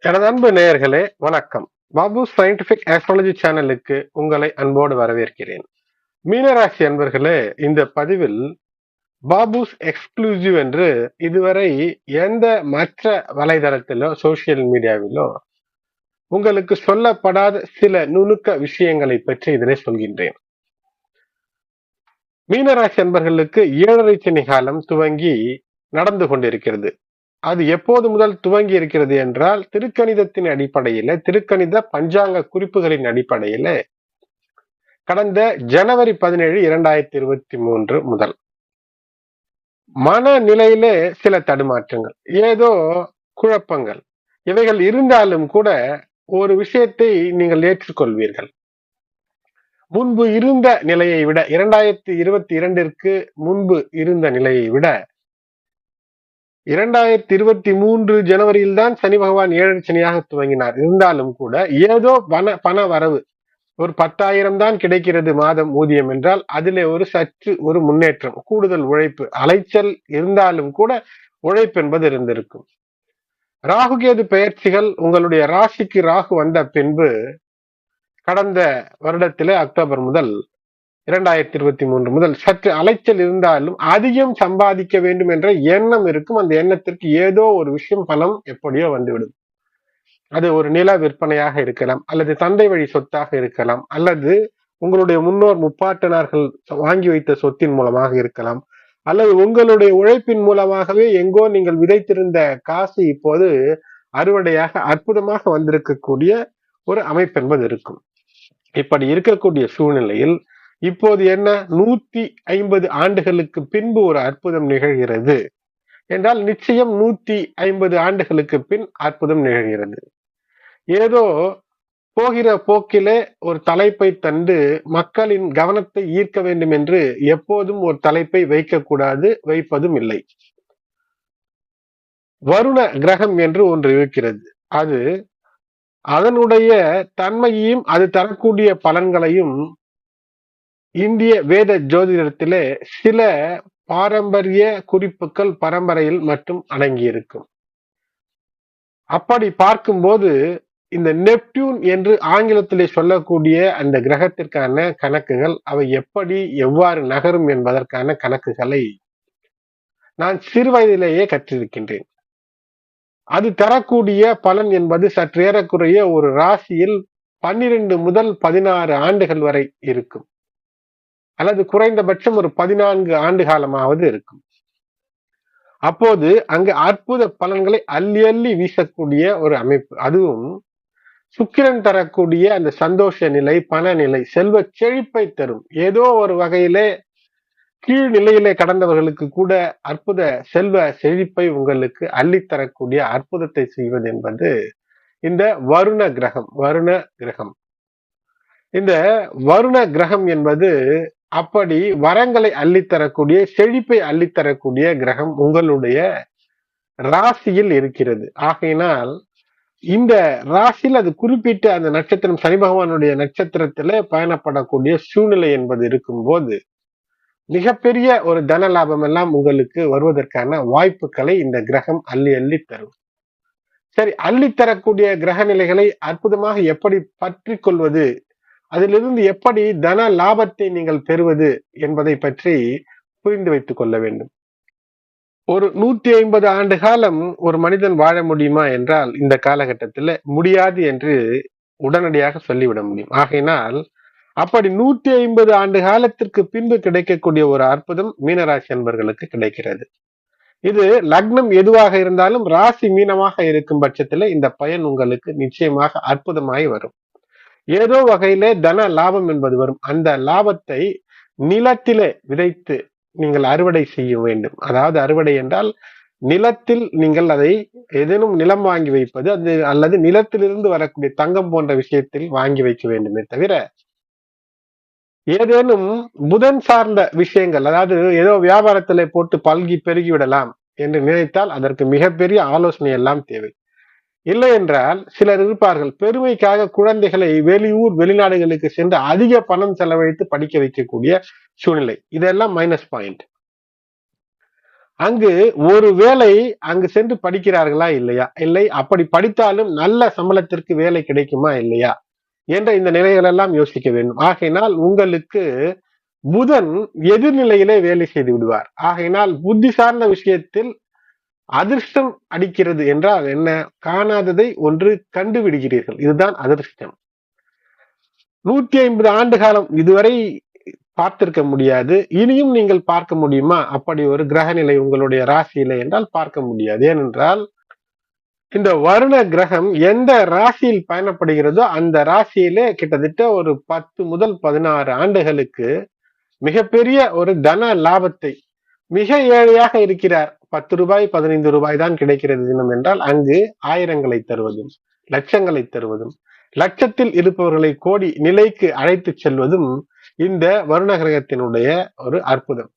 எனது அன்பு நேயர்களே வணக்கம். பாபு சயின்டிபிக் ஆஸ்ட்ராலஜி சேனலுக்கு உங்களை அன்போடு வரவேற்கிறேன். மீனராசி அன்பர்களே இந்த பதிவில் பாபுஸ் எக்ஸ்க்ளூசிவ் என்று இதுவரை எந்த மற்ற வலைதளத்திலோ சோசியல் மீடியாவிலோ உங்களுக்கு சொல்லப்படாத சில நுணுக்க விஷயங்களை பற்றி இதனை சொல்கின்றேன். மீனராசி அன்பர்களுக்கு ஏழரை சனி காலம் துவங்கி நடந்து கொண்டிருக்கிறது. அது எப்போது முதல் துவங்கி இருக்கிறது என்றால் திருக்கணிதத்தின் அடிப்படையில திருக்கணித பஞ்சாங்க குறிப்புகளின் அடிப்படையில கடந்த ஜனவரி பதினேழு இரண்டாயிரத்தி இருபத்தி மூன்று முதல். மனநிலையிலே சில தடுமாற்றங்கள் ஏதோ குழப்பங்கள் இவைகள் இருந்தாலும் கூட ஒரு விஷயத்தை நீங்கள் ஏற்றுக்கொள்வீர்கள். முன்பு இருந்த நிலையை விட இரண்டாயிரத்தி இருபத்தி இரண்டிற்கு முன்பு இருந்த நிலையை விட இரண்டாயிரத்தி இருபத்தி மூன்று ஜனவரியில் தான் சனி பகவான் ஏழரை சனியாக துவங்கினார். இருந்தாலும் கூட ஏதோ பண பண வரவு ஒரு பத்தாயிரம் தான் கிடைக்கிறது மாதம் ஊதியம் என்றால் அதிலே ஒரு சற்று ஒரு முன்னேற்றம் கூடுதல் உழைப்பு அலைச்சல் இருந்தாலும் கூட உழைப்பு என்பது இருந்திருக்கும். ராகுகேது பயிற்சிகள் உங்களுடைய ராசிக்கு ராகு வந்த பின்பு கடந்த வருடத்திலே அக்டோபர் முதல் இரண்டாயிரத்தி இருபத்தி மூன்று முதல் சற்று அலைச்சல் இருந்தாலும் அதிகம் சம்பாதிக்க வேண்டும் என்ற எண்ணம் இருக்கும். அந்த எண்ணத்திற்கு ஏதோ ஒரு விஷயம் பணம் எப்படியோ வந்துவிடும். அது ஒரு நில விற்பனையாக இருக்கலாம் அல்லது தந்தை வழி சொத்தாக இருக்கலாம் அல்லது உங்களுடைய முன்னோர் முப்பாட்டனார்கள் வாங்கி வைத்த சொத்தின் மூலமாக இருக்கலாம் அல்லது உங்களுடைய உழைப்பின் மூலமாகவே எங்கோ நீங்கள் விதைத்திருந்த காசு இப்போது அறுவடையாக அற்புதமாக வந்திருக்கக்கூடிய ஒரு அமைப்பு என்பது இருக்கும். இப்படி இருக்கக்கூடிய சூழ்நிலையில் இப்போது என்ன? நூத்தி ஐம்பது ஆண்டுகளுக்கு பின்பு ஒரு அற்புதம் நிகழ்கிறது. என்றால் நிச்சயம் நூத்தி ஐம்பது ஆண்டுகளுக்கு பின் அற்புதம் நிகழ்கிறது. ஏதோ போகிற போக்கிலே ஒரு தலைப்பை தந்து மக்களின் கவனத்தை ஈர்க்க வேண்டும் என்று எப்போதும் ஒரு தலைப்பை வைக்கக்கூடாது வைப்பதும் இல்லை. வருண கிரகம் என்று ஒன்று இருக்கிறது. அது அதனுடைய தன்மையையும் அது தரக்கூடிய பலன்களையும் இந்திய வேத ஜோதிடத்திலே சில பாரம்பரிய குறிப்புகள் பரம்பரையில் மட்டும் அடங்கியிருக்கும். அப்படி பார்க்கும்போது இந்த நெப்டியூன் என்று ஆங்கிலத்திலே சொல்லக்கூடிய அந்த கிரகத்திற்கான கணக்குகள் அவை எப்படி எவ்வாறு நகரும் என்பதற்கான கணக்குகளை நான் சிறுவயதிலேயே கற்றிருக்கின்றேன். அது தரக்கூடிய பலன் என்பது சற்றேறக்குறைய ஒரு ராசியில் பன்னிரண்டு முதல் பதினாறு ஆண்டுகள் வரை இருக்கும். அல்லது குறைந்தபட்சம் ஒரு பதினான்கு ஆண்டு காலமாவது இருக்கும். அப்போது அங்கு அற்புத பலன்களை அள்ளி அள்ளி வீசக்கூடிய ஒரு அமைப்பு. அதுவும் சுக்கிரன் தரக்கூடிய அந்த சந்தோஷ நிலை பணநிலை செல்வ செழிப்பை தரும். ஏதோ ஒரு வகையிலே கீழ் நிலையிலே கடந்தவர்களுக்கு கூட அற்புத செல்வ செழிப்பை உங்களுக்கு அள்ளித்தரக்கூடிய அற்புதத்தை செய்வது என்பது இந்த வருண கிரகம் வருண கிரகம். இந்த வருண கிரகம் என்பது அப்படி வரங்களை அள்ளித்தரக்கூடிய செழிப்பை அள்ளித்தரக்கூடிய கிரகம் உங்களுடைய ராசியில் இருக்கிறது. ஆகையினால் இந்த ராசியில் அது குறிப்பிட்ட அந்த நட்சத்திரம் சனி பகவானுடைய நட்சத்திரத்துல பயணப்படக்கூடிய சூழ்நிலை என்பது இருக்கும்போது மிகப்பெரிய ஒரு தன லாபம் எல்லாம் உங்களுக்கு வருவதற்கான வாய்ப்புகளை இந்த கிரகம் அள்ளி அள்ளி தரும். சரி அள்ளி தரக்கூடிய கிரக நிலைகளை அற்புதமாக எப்படி பற்றி கொள்வது அதிலிருந்து எப்படி தன லாபத்தை நீங்கள் பெறுவது என்பதை பற்றி புரிந்து வைத்துக் கொள்ள வேண்டும். ஒரு நூத்தி ஐம்பது ஆண்டு காலம் ஒரு மனிதன் வாழ முடியுமா என்றால் இந்த காலகட்டத்தில் முடியாது என்று உடனடியாக சொல்லிவிட முடியும். ஆகையினால் அப்படி நூத்தி ஐம்பது ஆண்டு காலத்திற்கு பின்பு கிடைக்கக்கூடிய ஒரு அற்புதம் மீனராசி என்பர்களுக்கு கிடைக்கிறது. இது லக்னம் எதுவாக இருந்தாலும் ராசி மீனமாக இருக்கும் பட்சத்துல இந்த பயன் உங்களுக்கு நிச்சயமாக அற்புதமாய் வரும். ஏதோ வகையிலே தன லாபம் என்பது வரும். அந்த லாபத்தை நிலத்திலே விதைத்து நீங்கள் அறுவடை செய்ய வேண்டும். அதாவது அறுவடை என்றால் நிலத்தில் நீங்கள் அதை ஏதேனும் நிலம் வாங்கி வைப்பது அது அல்லது நிலத்திலிருந்து வரக்கூடிய தங்கம் போன்ற விஷயத்தில் வாங்கி வைக்க வேண்டுமே தவிர ஏதேனும் புதன் சார்ந்த விஷயங்கள் அதாவது ஏதோ வியாபாரத்திலே போட்டு பல்கி பெருகி விடலாம் என்று நினைத்தால் அதற்கு மிகப்பெரிய ஆலோசனை எல்லாம் தேவை. இல்லை என்றால் சிலர் இருப்பார்கள். பெருமைக்காக குழந்தைகளை வெளியூர் வெளிநாடுகளுக்கு சென்று அதிக பணம் செலவழித்து படிக்க வைக்கக்கூடிய சூழ்நிலை. இதெல்லாம் மைனஸ் பாயிண்ட் அங்கு ஒரு வேலை அங்கு சென்று படிக்கிறார்களா இல்லையா? இல்லை. அப்படி படித்தாலும் நல்ல சம்பளத்திற்கு வேலை கிடைக்குமா இல்லையா? என்ற இந்த நிலைகளெல்லாம் யோசிக்க வேண்டும். ஆகையினால் உங்களுக்கு புதன் எதிர்நிலையிலே வேலை செய்து விடுவார். ஆகையினால் புத்தி சார்ந்த விஷயத்தில் அதிர்ஷ்டம் அடிக்கிறது என்றால் என்ன? காணாததை ஒன்று கண்டுவிடுகிறீர்கள் இதுதான் அதிர்ஷ்டம். நூத்தி ஐம்பது ஆண்டு காலம் இதுவரை பார்த்திருக்க முடியாது. இனியும் நீங்கள் பார்க்க முடியுமா? அப்படி ஒரு கிரக நிலை உங்களுடைய ராசியில என்றால் பார்க்க முடியாது. ஏனென்றால் இந்த வருண கிரகம் எந்த ராசியில் பயணப்படுகிறதோ அந்த ராசியிலே கிட்டத்தட்ட ஒரு பத்து முதல் பதினாறு ஆண்டுகளுக்கு மிகப்பெரிய ஒரு தன லாபத்தை மிக ஏழையாக இருக்கிறார். பத்து ரூபாய் பதினைந்து ரூபாய் தான் கிடைக்கிறது தினம் என்றால் அங்கு ஆயிரங்களை தருவதும் லட்சங்களை தருவதும் லட்சத்தில் இருப்பவர்களை கோடி நிலைக்கு அழைத்து செல்வதும் இந்த வருண கிரகத்தினுடைய ஒரு அற்புதம்.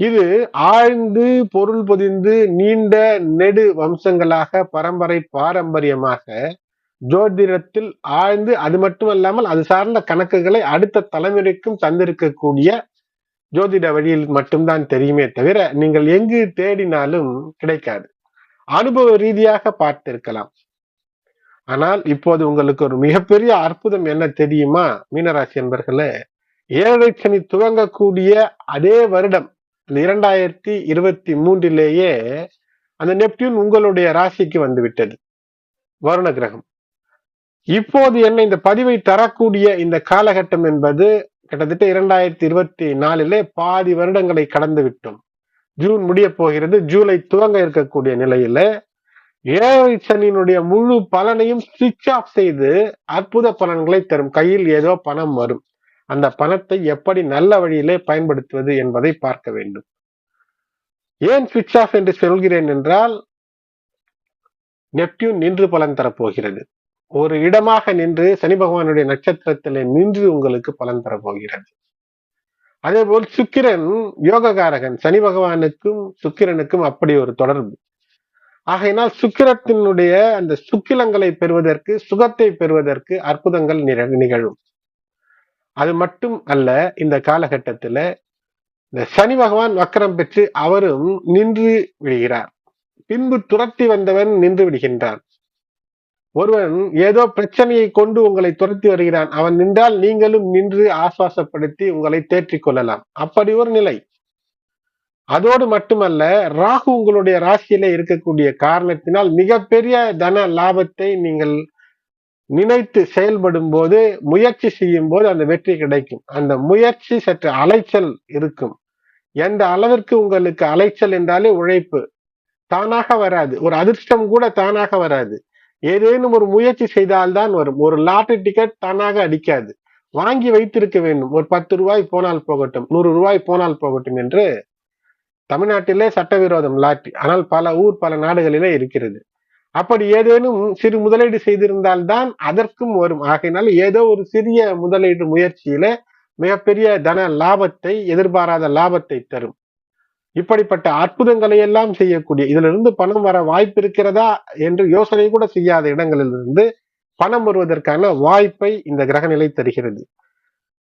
இது ஆழ்ந்து பொருள் பொதிந்து நீண்ட நெடு வம்சங்களாக பரம்பரை பாரம்பரியமாக ஜோதிடத்தில் ஆழ்ந்து அது மட்டுமல்லாமல் அது சார்ந்த கணக்குகளை அடுத்த தலைமுறைக்கும் தந்திருக்கக்கூடிய ஜோதிட வழியில் மட்டும்தான் தெரியுமே தவிர நீங்கள் எங்கு தேடினாலும் கிடைக்காது. அனுபவ ரீதியாக பார்த்திருக்கலாம். ஆனால் இப்போது உங்களுக்கு ஒரு மிகப்பெரிய அற்புதம் என்ன தெரியுமா? மீனராசி என்பர்களே ஏழரை சனி துவங்கக்கூடிய அதே வருடம் இரண்டாயிரத்தி இருபத்தி மூன்றிலேயே அந்த நெப்டியூன் உங்களுடைய ராசிக்கு வந்துவிட்டது. வருண கிரகம். இப்போது என்ன இந்த பதிவை தரக்கூடிய இந்த காலகட்டம் என்பது கிட்டத்தட்ட இரண்டாயிரத்தி இருபத்தி நாலிலே பாதி வருடங்களை கடந்து விட்டோம் ஜூன் முடிய போகிறது. ஜூலை துவங்க இருக்கக்கூடிய நிலையில ஏழை சனியினுடைய முழு பலனையும் சுவிட்ச் ஆஃப் செய்து அற்புத பலன்களை தரும். கையில் ஏதோ பணம் வரும். அந்த பணத்தை எப்படி நல்ல வழியிலே பயன்படுத்துவது என்பதை பார்க்க வேண்டும். ஏன் சுவிட்ச் ஆஃப் என்று சொல்கிறேன் என்றால் நெப்டியூன் நின்று பலன் தரப்போகிறது. ஒரு இடமாக நின்று சனி பகவானுடைய நட்சத்திரத்திலே நின்று உங்களுக்கு பலன் தரப்போகிறது. அதே போல் சுக்கிரன் யோககாரகன் சனி பகவானுக்கும் சுக்கிரனுக்கும் அப்படி ஒரு தொடர்பு. ஆகையினால் சுக்கிரத்தினுடைய அந்த சுக்கிலங்களை பெறுவதற்கு சுகத்தை பெறுவதற்கு அற்புதங்கள் நிகழும். அது மட்டும் அல்ல இந்த காலகட்டத்துல இந்த சனி பகவான் வக்கரம் பெற்று அவரும் நின்று விடுகிறார். பின்பு துரத்தி வந்தவன் நின்று விடுகின்றான். ஒருவன் ஏதோ பிரச்சனையை கொண்டு உங்களை துரத்தி வருகிறான். அவன் நின்றால் நீங்களும் நின்று ஆசுவாசப்படுத்தி உங்களை தேற்றிக் கொள்ளலாம். அப்படி ஒரு நிலை. அதோடு மட்டுமல்ல ராகு உங்களுடைய ராசியில இருக்கக்கூடிய காரணத்தினால் மிகப்பெரிய தன லாபத்தை நீங்கள் நினைத்து செயல்படும் போது முயற்சி செய்யும் போது அந்த வெற்றி கிடைக்கும். அந்த முயற்சி சற்று அலைச்சல் இருக்கும். எந்த அளவிற்கு உங்களுக்கு அலைச்சல் என்றாலே உழைப்பு. தானாக வராது. ஒரு அதிர்ஷ்டம் கூட தானாக வராது. ஏதேனும் ஒரு முயற்சி செய்தால்தான் வரும். ஒரு லாட்டரி டிக்கெட் தானாக அடிக்காது. வாங்கி வைத்திருக்க வேண்டும். ஒரு பத்து ரூபாய் போனால் போகட்டும் நூறு ரூபாய் போனால் போகட்டும் என்று தமிழ்நாட்டிலே சட்டவிரோதம் லாட்டரி. ஆனால் பல ஊர் பல நாடுகளிலே இருக்கிறது. அப்படி ஏதேனும் சிறு முதலீடு செய்திருந்தால்தான் அதற்கும் வரும். ஆகையினால் ஏதோ ஒரு சிறிய முதலீடு முயற்சியில மிகப்பெரிய தன லாபத்தை எதிர்பாராத லாபத்தை தரும். இப்படிப்பட்ட அற்புதங்களை எல்லாம் செய்யக்கூடிய இதுல இருந்து பணம் வர வாய்ப்பு இருக்கிறதா என்று யோசனை கூட செய்யாத இடங்களிலிருந்து பணம் வருவதற்கான வாய்ப்பை இந்த கிரகநிலை தருகிறது.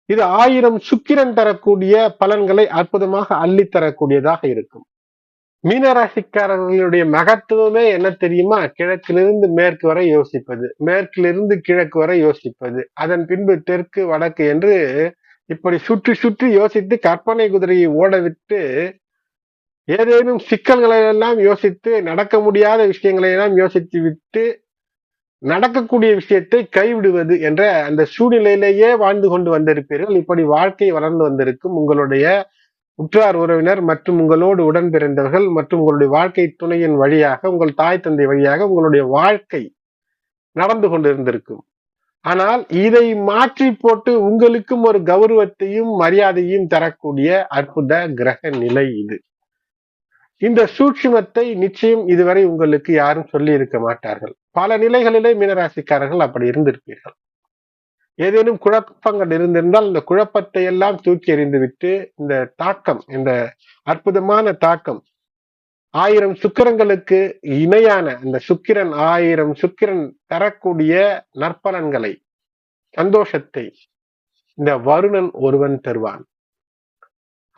இது ஆயிரம் சுக்கிரன் தரக்கூடிய பலன்களை அற்புதமாக அள்ளி தரக்கூடியதாக இருக்கும். மீனராசிக்காரர்களுடைய மகத்துவமே என்ன தெரியுமா? கிழக்கிலிருந்து மேற்கு வரை யோசிப்பது மேற்கிலிருந்து கிழக்கு வரை யோசிப்பது அதன் பின்பு தெற்கு வடக்கு என்று இப்படி சுற்றி சுற்றி யோசித்து கற்பனை குதிரையை ஓட விட்டு ஏதேனும் சிக்கல்களை எல்லாம் யோசித்து நடக்க முடியாத விஷயங்களை எல்லாம் யோசித்து விட்டு நடக்கக்கூடிய விஷயத்தை கைவிடுவது என்ற அந்த சூழ்நிலையிலேயே வாழ்ந்து கொண்டு வந்திருப்பீர்கள். இப்படி வாழ்க்கை வளர்ந்து வந்திருக்கும் உங்களுடைய உற்றார் உறவினர் மற்றும் உங்களோடு உடன் பிறந்தவர்கள் மற்றும் உங்களுடைய வாழ்க்கை துணையின் வழியாக உங்கள் தாய் தந்தை வழியாக உங்களுடைய வாழ்க்கை நடந்து கொண்டிருந்திருக்கும். ஆனால் இதை மாற்றி போட்டு உங்களுக்கும் ஒரு கௌரவத்தையும் மரியாதையும் தரக்கூடிய அற்புத கிரக நிலை இது. இந்த சூட்சுமத்தை நிச்சயம் இதுவரை உங்களுக்கு யாரும் சொல்லி இருக்க மாட்டார்கள். பல நிலைகளிலே மீனராசிக்காரர்கள் அப்படி இருந்திருப்பீர்கள். ஏதேனும் குழப்பங்கள் இருந்திருந்தால் இந்த குழப்பத்தை எல்லாம் தூக்கி எறிந்துவிட்டு இந்த தாக்கம் இந்த அற்புதமான தாக்கம் ஆயிரம் சுக்கிரங்களுக்கு இணையான இந்த சுக்கிரன் ஆயிரம் சுக்கிரன் தரக்கூடிய நற்பலன்களை சந்தோஷத்தை இந்த வருணன் ஒருவன் தருவான்.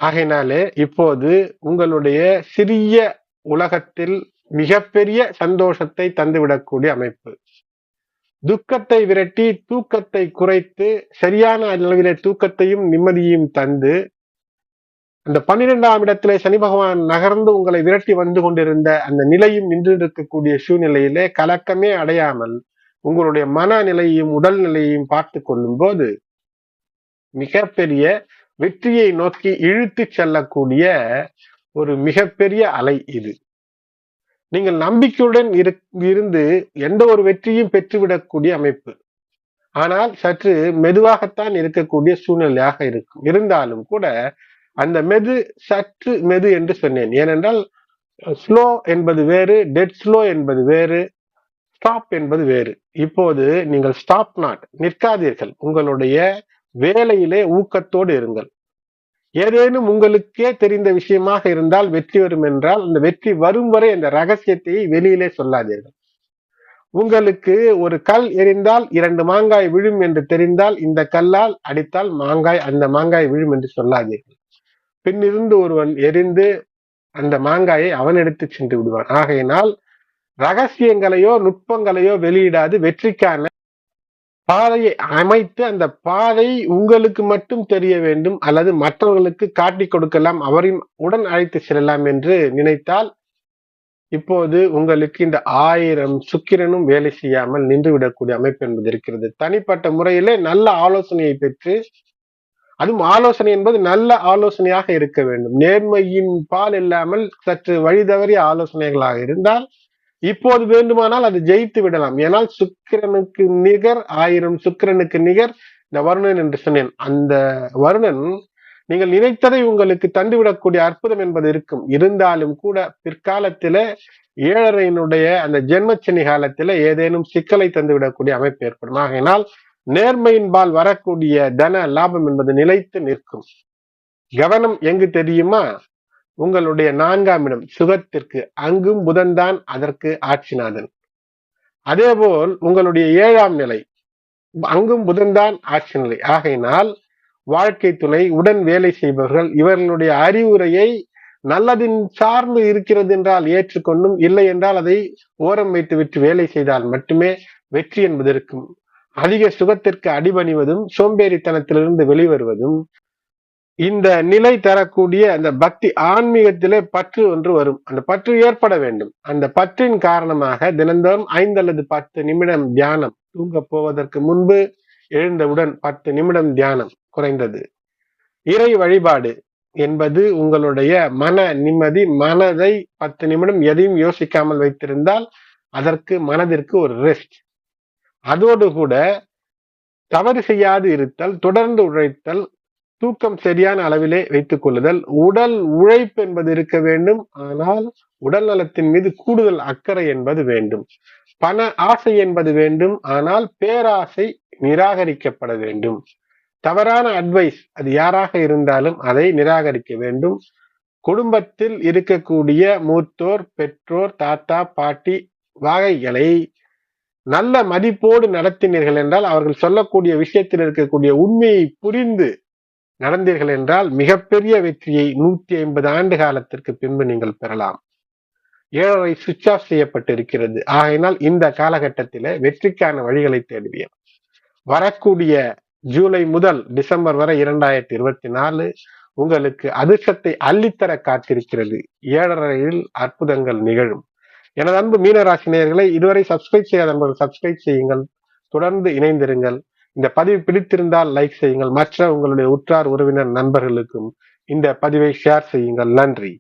ஆகையினாலே இப்போது உங்களுடைய சிறிய உலகத்தில் மிகப்பெரிய சந்தோஷத்தை தந்துவிடக்கூடிய அமைப்பு. துக்கத்தை விரட்டி தூக்கத்தை குறைத்து சரியான அளவிலே தூக்கத்தையும் நிம்மதியையும் தந்து அந்த பன்னிரெண்டாம் இடத்திலே சனி பகவான் நகர்ந்து உங்களை விரட்டி வந்து கொண்டிருந்த அந்த நிலையும் நின்று இருக்கக்கூடிய சூழ்நிலையிலே கலக்கமே அடையாமல் உங்களுடைய மனநிலையையும் உடல் நிலையையும் பார்த்து கொள்ளும் போது மிகப்பெரிய வெற்றியை நோக்கி இழுத்து செல்லக்கூடிய ஒரு மிகப்பெரிய அலை இது. நீங்கள் நம்பிக்கையுடன் இருந்து எந்த ஒரு வெற்றியும் பெற்றுவிடக்கூடிய அமைப்பு. ஆனால் சற்று மெதுவாகத்தான் இருக்கக்கூடிய சூழ்நிலையாக இருக்கும். இருந்தாலும் கூட அந்த மெது சற்று மெது என்று சொன்னேன். ஏனென்றால் ஸ்லோ என்பது வேறு டெட் ஸ்லோ என்பது வேறு ஸ்டாப் என்பது வேறு. இப்போது நீங்கள் ஸ்டாப் நாட் நிற்காதீர்கள். உங்களுடைய வேலையிலே ஊக்கத்தோடு இருங்கள். ஏதேனும் உங்களுக்கே தெரிந்த விஷயமாக இருந்தால் வெற்றி வரும் என்றால் அந்த வெற்றி வரும் வரை அந்த ரகசியத்தை வெளியிலே சொல்லாதீர்கள். உங்களுக்கு ஒரு கல் எரிந்தால் இரண்டு மாங்காய் விழும் என்று தெரிந்தால் இந்த கல்லால் அடித்தால் மாங்காய் அந்த மாங்காய் விழும் என்று சொல்லாதீர்கள். பின்னிருந்து ஒருவன் எரிந்து அந்த மாங்காயை அவன் எடுத்து சென்று விடுவான். ஆகையினால் ரகசியங்களையோ நுட்பங்களையோ வெளியிடாது வெற்றிக்கான பாதையை அமைத்து அந்த பாதை உங்களுக்கு மட்டும் தெரிய வேண்டும் அல்லது மற்றவர்களுக்கு காட்டி கொடுக்கலாம் அவரையும் உடன் அழைத்து செல்லலாம் என்று நினைத்தால் இப்போது உங்களுக்கு இந்த ஆயிரம் சுக்கிரனும் வேலை செய்யாமல் நின்றுவிடக்கூடிய அமைப்பு என்பது இருக்கிறது. தனிப்பட்ட முறையிலே நல்ல ஆலோசனையை பெற்று அதுவும் ஆலோசனை என்பது நல்ல ஆலோசனையாக இருக்க வேண்டும். நேர்மையின் பால் இல்லாமல் சற்று வழி தவறிய ஆலோசனைகளாக இருந்தால் இப்போது வேண்டுமானால் அது ஜெயித்து விடலாம். ஏனால் சுக்கிரனுக்கு நிகர் ஆயிரம் சுக்கிரனுக்கு நிகர் இந்த வருணன் என்று சொன்னேன். அந்த வருணன் நீங்கள் நினைத்ததை உங்களுக்கு தந்துவிடக்கூடிய அற்புதம் என்பது இருக்கும். இருந்தாலும் கூட பிற்காலத்தில ஏழரையினுடைய அந்த ஜென்மச்சனி காலத்தில ஏதேனும் சிக்கலை தந்துவிடக்கூடிய அமைப்பு ஏற்படும். ஆகையினால் நேர்மையின்பால் வரக்கூடிய தன லாபம் என்பது நிலைத்து நிற்கும். கவனம் எங்கு தெரியுமா? உங்களுடைய நான்காம் இடம் சுகத்திற்கு அங்கும் புதன்தான் அதற்கு ஆட்சிநாதன். அதேபோல் உங்களுடைய ஏழாம் நிலை அங்கும் புதன்தான் ஆட்சி நிலை ஆகையினால் வாழ்க்கை துணை உடன் வேலை செய்பவர்கள் இவர்களுடைய அறிவுரையை நல்லதின் சார்ந்து இருக்கிறது என்றால் ஏற்றுக்கொண்டும் இல்லை என்றால் அதை ஓரம் வைத்து விட்டு வேலை செய்தால் மட்டுமே வெற்றி என்பது இருக்கும். அதிக சுகத்திற்கு அடிபணிவதும் சோம்பேறித்தனத்திலிருந்து வெளிவருவதும் இந்த நிலை தரக்கூடிய அந்த பக்தி ஆன்மீகத்திலே பற்று ஒன்று வரும். அந்த பற்று ஏற்பட வேண்டும். அந்த பற்றின் காரணமாக தினந்தோறும் ஐந்து அல்லது பத்து நிமிடம் தியானம் தூங்க போவதற்கு முன்பு எழுந்தவுடன் பத்து நிமிடம் தியானம் குறைந்தது. இறை வழிபாடு என்பது உங்களுடைய மன நிம்மதி மனதை பத்து நிமிடம் எதையும் யோசிக்காமல் வைத்திருந்தால் அதற்கு மனதிற்கு ஒரு ரெஸ்ட் அதோடு கூட தவறு செய்யாது இருத்தல் தொடர்ந்து உழைத்தல் தூக்கம் சரியான அளவிலே வைத்துக் கொள்ளுதல். உடல் உழைப்பு என்பது இருக்க வேண்டும். ஆனால் உடல் நலத்தின் மீது கூடுதல் அக்கறை என்பது வேண்டும். பண ஆசை என்பது வேண்டும். ஆனால் பேராசை நிராகரிக்கப்பட வேண்டும். தவறான அட்வைஸ் அது யாராக இருந்தாலும் அதை நிராகரிக்க வேண்டும். குடும்பத்தில் இருக்கக்கூடிய மூத்தோர் பெற்றோர் தாத்தா பாட்டி வகைகளை நல்ல மதிப்போடு நடத்தினீர்கள் என்றால் அவர்கள் சொல்லக்கூடிய விஷயத்தில் இருக்கக்கூடிய உண்மையை புரிந்து நடந்தீர்கள் என்றால் மிகப்பெரிய வெற்றியை நூத்தி ஐம்பது ஆண்டு காலத்திற்கு பின்பு நீங்கள் பெறலாம். ஏழரை சுவிட்ச் ஆஃப் செய்யப்பட்டிருக்கிறது. ஆகையினால் இந்த காலகட்டத்தில வெற்றிக்கான வழிகளை தேடுவேன் வரக்கூடிய ஜூலை முதல் டிசம்பர் வரை இரண்டாயிரத்தி இருபத்தி நாலு உங்களுக்கு அதிர்ஷ்டத்தை அள்ளித்தர காத்திருக்கிறது. ஏழரையில் அற்புதங்கள் நிகழும். எனது அன்பு மீனராசினியர்களை இதுவரை சப்ஸ்கிரைப் செய்யாத நண்பர்கள் சப்ஸ்கிரைப் செய்யுங்கள். தொடர்ந்து இணைந்திருங்கள். இந்த பதிவு பிடித்திருந்தால் லைக் செய்யுங்கள். மற்ற உங்களுடைய உற்றார் உறவினர் நண்பர்களுக்கும் இந்த பதிவை ஷேர் செய்யுங்கள். நன்றி.